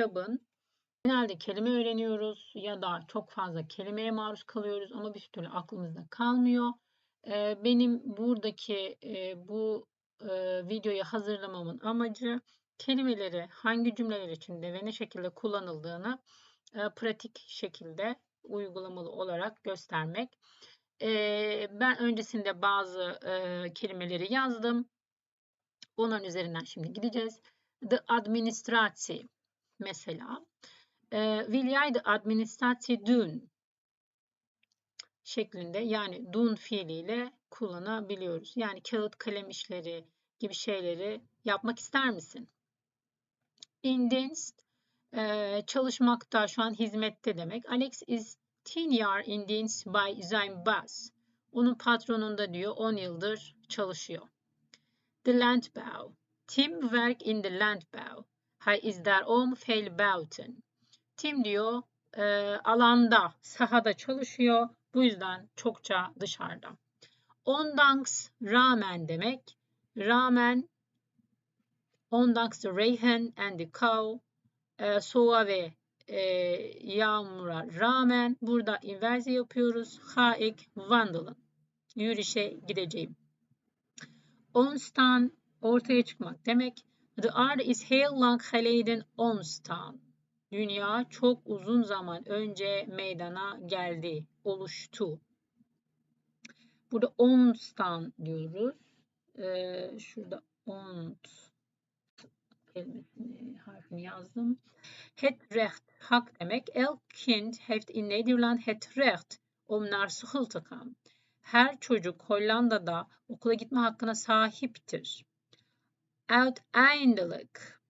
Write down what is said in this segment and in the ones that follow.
kitabın genelde kelime öğreniyoruz ya da çok fazla kelimeye maruz kalıyoruz ama bir türlü aklımızda kalmıyor. Benim buradaki bu videoyu hazırlamamın amacı kelimeleri hangi cümleler içinde ve ne şekilde kullanıldığını pratik şekilde uygulamalı olarak göstermek. Ben öncesinde bazı kelimeleri yazdım. Onların üzerinden şimdi gideceğiz. The administratie mesela. E, de administratie doen? şeklinde yani dun fiiliyle kullanabiliyoruz. Yani kağıt kalem işleri gibi şeyleri yapmak ister misin? In dienst e, çalışmakta şu an hizmette demek. Alex is 10 year in by sein boss. Onun patronunda diyor 10 yıldır çalışıyor. The Landbau. Tim werkt in the Landbau. Hij is daarom veel buiten. Tim diyor e, alanda, sahada çalışıyor. Bu yüzden çokça dışarıda. Ondanks rağmen demek. Rağmen ondanks rain and the cow e, soğuğa ve e, yağmura rağmen burada inverse yapıyoruz. Haik wandelen. Yürüyüşe gideceğim. Onstan ortaya çıkmak demek. Art is heel lang geleden ontstaan. Dünya çok uzun zaman önce meydana geldi, oluştu. Burada ontstaan diyoruz. Ee, şurada ont kelimesini, harfini yazdım. Het recht, hak demek. Elk kind heeft in Nederland het recht om naar school te gaan. Her çocuk Hollanda'da okula gitme hakkına sahiptir. Uiteindelijk,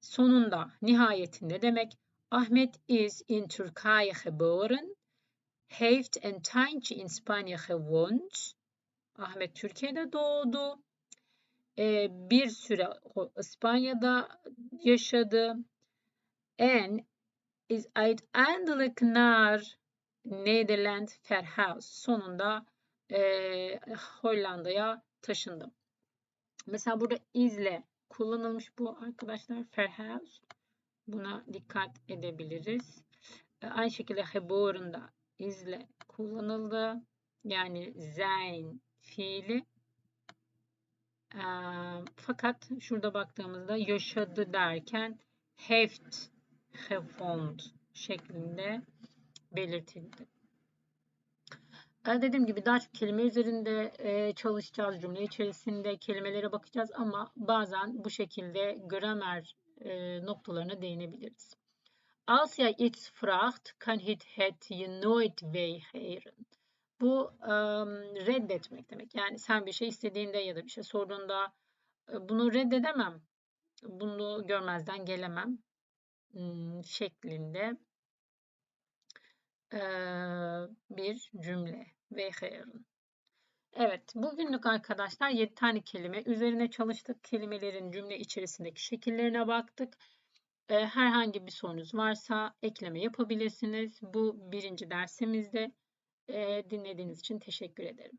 sonunda, nihayetinde demek. Ahmet is in Turkije geboren. Heeft een tijdje in Spanje gewoond. Ahmet Türkiye'de doğdu. Ee, bir süre İspanya'da yaşadı. En is uiteindelijk naar Nederland verhuisd. Sonunda e, Hollanda'ya taşındım. Mesela burada izle kullanılmış bu arkadaşlar verhuisd. Buna dikkat edebiliriz. E, aynı şekilde geboren da izle kullanıldı. Yani sein fiili. E, fakat şurada baktığımızda yaşadı derken heeft gewoond şeklinde belirtildi. Dediğim gibi daha çok kelime üzerinde çalışacağız. Cümle içerisinde kelimelere bakacağız ama bazen bu şekilde gramer noktalarına değinebiliriz. Als jij iets vraagt, kan het het nooit weigeren. Bu um, reddetmek demek. Yani sen bir şey istediğinde ya da bir şey sorduğunda bunu reddedemem. Bunu görmezden gelemem şeklinde bir cümle. Weigeren. Evet, bugünlük arkadaşlar 7 tane kelime üzerine çalıştık. Kelimelerin cümle içerisindeki şekillerine baktık. Herhangi bir sorunuz varsa ekleme yapabilirsiniz. Bu birinci dersimizde dinlediğiniz için teşekkür ederim.